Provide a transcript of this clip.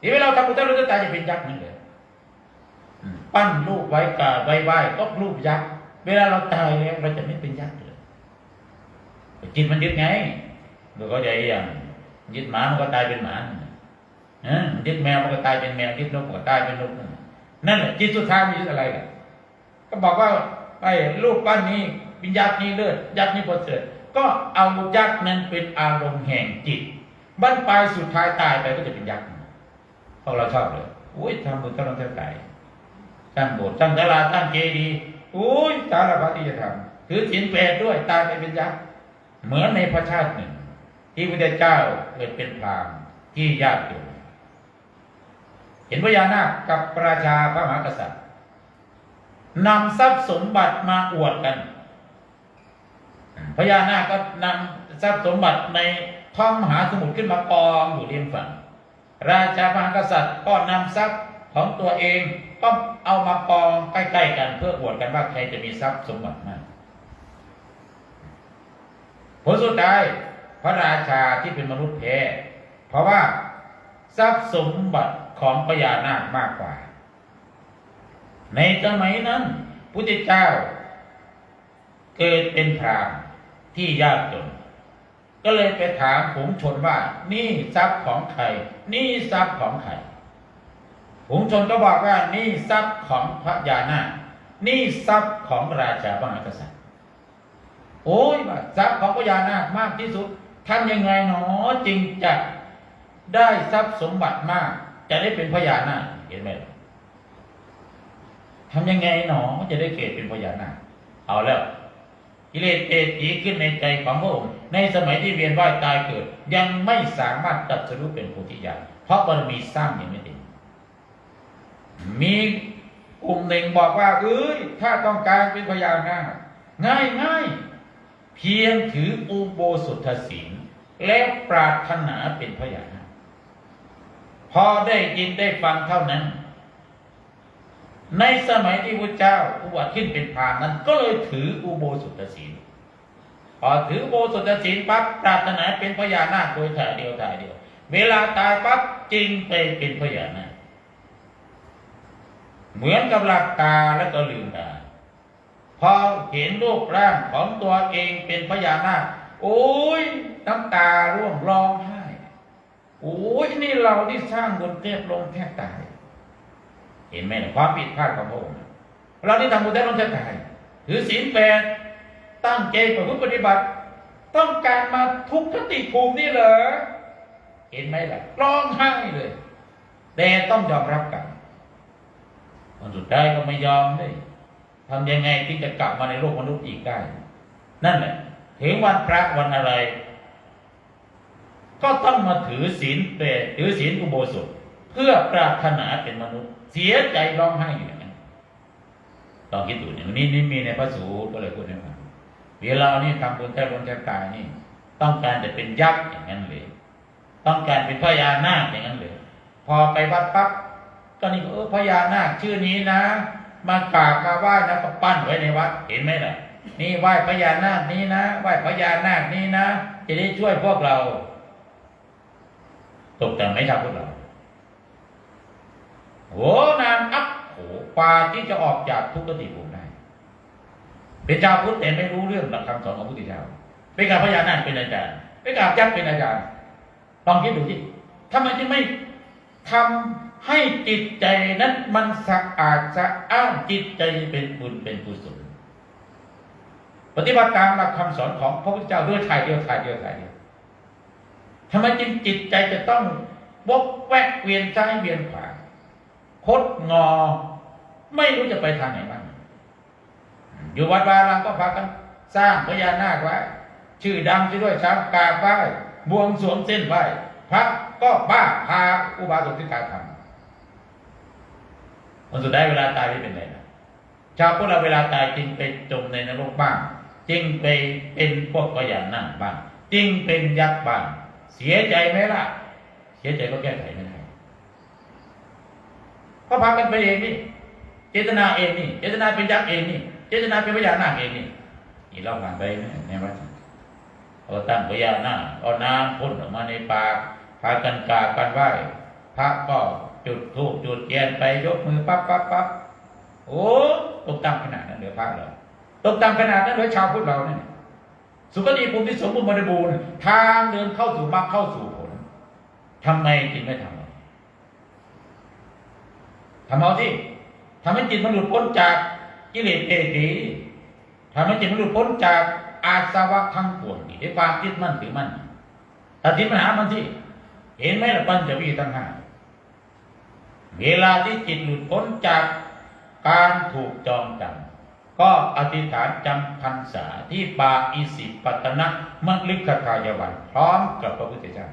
ทีนี้เราทำบุญถ้าเราจะตายจะเป็นยักษ์นั่นเลยอืมปั้นรูปไว้กราบไว้ไหว้ก็รูปยักษ์เวลาเราตายแล้วเราจะไม่เป็นยักษ์เลยจิตมันยึดไงเราก็ใจอย่างยึดหมามันก็ตายเป็นหมาเอยึดแมวมันก็ตายเป็นแมวยึดนกมันก็ตายเป็นนกนั่นแหละจิตสุดท้ายมันยึดอะไรล่ะก็บอกว่าไอ้รูปปั้นนี้วิญญาณนี้เลิศยักษ์นี้ประเสริฐก็เอายักษ์นั้นเป็นอารมณ์แห่งจิตบั้นปลายสุดท้ายตายไปก็จะเป็นยักษ์ พวกเราชอบเลยอุ้ยทำบุญต้องต้องตายสร้างโบสถ์สร้างศาลาสร้างเจดีย์อุ้ยสารพัดที่จะทำถือศีลแปดด้วยตายไปเป็นยักษ์เหมือนในพระชาติหนึ่ง ที่พระเจ้าเกิดเป็นพราหมณ์ที่ยากจนเห็นพญานาคกับประชาพระมหากษัตริย์นำทรัพย์สมบัติมาอวดกันพญานาคก็นำทรัพย์สมบัติในท้องมหาสมุทรขึ้นมากองอยู่ริมฝั่ง ราชามหากษัตริย์ก็นำทรัพย์ของตัวเองก็เอามากองใกล้ๆกันเพื่ออวดกันว่าใครจะมีทรัพย์สมบัติมากผลสุดท้ายพระราชาที่เป็นมนุษย์แพ้เพราะว่าทรัพย์สมบัติของพญานาคมากกว่า ในสมัยนั้นพุทธเจ้า เกิดเป็นพรามที่ยากจน ก็เลยไปถามผงชนว่านี่ทรัพย์ของใครนี่ทรัพย์ของใครผงชนก็บอกว่านี่ทรัพย์ของพระยานานี่ทรัพย์ของราชาพระมหากษัตริย์โอ้ยว่าทรัพย์ของพระยานาคมากที่สุดทำยังไงหนอจึงจะได้ทรัพย์สมบัติมาก จะได้เป็นพระยานาคเห็นไหมทำยังไงหนอจะได้เกิดเป็นพญานาคเอาแล้ว กิเลสเอตีขึ้นในใจของพระองค์ในสมัยที่เวียนว่ายตายเกิด ยังไม่สามารถตัดสรุปเป็นโพธิญาณเพราะบารมีสร้างยังไม่เต็มมีกลุ่มหนึ่งบอกว่า เอ้ย ถ้าต้องการเป็นพญานาคง่ายง่ายเพียงถืออุโบสถศีลแล้วปรารถนาเป็นพญานาคพอได้ยินได้ฟังเท่านั้น ในสมัยที่พระเจ้าอุบัติขึ้นเป็นพราหมณ์นั้น ก็เลยถืออุโบสถศีลพอถืออุโบสถศีลปั๊บปรารถนาเป็นพญานาคโดยถ่ายเดียวถ่ายเดียว เวลาตายปั๊บจริงไปเป็นพญานาคเหมือนกับหลับตาแล้วก็ลืมตาพอเห็นรูปร่างของตัวเองเป็นพญานาคโอ้ยน้ำตาร่วงร้องไห้โอ้ยนี่เราที่สร้างบนเทพลงแทบตาย เห็นไหมนะความผิดพลาดของพระองค์เราที่ทำบุญได้ต้องใช้ตายถือศีลแปดตั้งใจประพฤติปฏิบัติ ต้องการมาทุกขติภูมินี่เหรอเห็นไหมล่ะร้องไห้เลย แต่ต้องยอมรับกันวันสุดท้ายก็ไม่ยอมเลยทำยังไงที่จะกลับมาในโลกมนุษย์อีกได้ นั่นแหละถึงวันพระวันอะไร ก็ต้องมาถือศีลแปดถือศีลอุโบสถ พื่อปรารถนาเป็นมนุษย์ เสียใจร้องไห้อยู่อย่างนั้นลองคิดดูเนี่ยนนี้นี่มีในพระสูตรก็เลยพูดให้ฟังเวลานี่ทำบุญแทบบุญแทบตายนี่ ต้องการจะเป็นยักษ์อย่างนั้นเลย ต้องการเป็นพญานาคอย่างนั้นเลย พอไปวัดปั๊บก็นี่เออพญานาคชื่อนี้นะ มากราบมาไหว้นะก็ปั้นไว้ในวัดเห็นไหมล่ะ นี่ไหว้พญานาคนี้นะไหว้พญานาคนี้นะจะได้ช่วยพวกเรา ตกแต่งไม่ทำพวกเรา โหนานอัพโหกว่าที่จะออกจากทุกขติภูมิได้ เป็นชาวพุทธแต่ไม่รู้เรื่องหลักคำสอนของพระพุทธเจ้าเป็นการพญานาคเป็นอาจารย์เป็นการยักษ์เป็นอาจารย์ลองคิดดูที่ทำไมจึงไม่ทำให้จิตใจนั้นมันสะอาดสะอ้านจิตใจเป็นบุญเป็นกุศลปฏิบัติตามหลักคำสอนของพระพุทธเจ้าด้วยถ่ายเดียวถ่ายเดียวถ่ายเดียวทำไมจึงจิตใจจะต้องวกแวกเวียนซ้ายเวียนขวา คดงอ ไม่รู้จะไปทางไหนบ้างอยู่วัดวารามก็พากันสร้างพญานาคไว้ชื่อดังที่ด้วยช้างกาไหว้บวงสรวงเส้นไหวพระก็บ้าพาอุบาสกที่กาทำคนสุดท้ายเวลาตายไม่เป็นไรนะชาวพวกเราเวลาตายจริงไปจมในนรกบ้างจริงไปเป็นพวกพญานาคบ้างจริงเป็นยักษ์บ้างเสียใจไหมล่ะ เสียใจก็แก้ไขไม่ได้ ก็พากันไปเองนี่ เจตนาเองนี่ เจตนาเป็นยักษ์เองนี่ เจตนาเป็นพญานาคเองนี่นี่เราผ่านไปนะในวัดเอาตั้งพญานาคเอาน้ำพ่นออกมาในปากพากันกราบกันไหว้พระก็จุดธูปจุดเทียนไปยกมือปั๊บปั๊บปั๊บโอ้ตกต่ำขนาดนั้นเหลือพระเราตกต่ำขนาดนั้นเหลือชาวพุทธเราเนี่ยสุขดีภูมิสมบูรณ์บริบูรณ์ทางเดินเข้าสู่มรรคเข้าสู่ผลทำไมจึงไม่ทำเอา ทำเอาที่ทำให้จิตมันหลุดพ้นจากกิเลสเอดีทำให้จิตมันหลุดพ้นจากอาสวะทั้งปวงนี่ด้วยความยึดมั่นถือมั่นตัดสินปัญหามันที่เห็นไหมล่ะปัญจวีทั้งห้าเวลาที่จิตหลุดพ้นจากการถูกจองจำก็อธิษฐานจำพรรษาที่ป่าอิสิปตนะมฤคทายวัน พร้อมกับพระพุทธเจ้า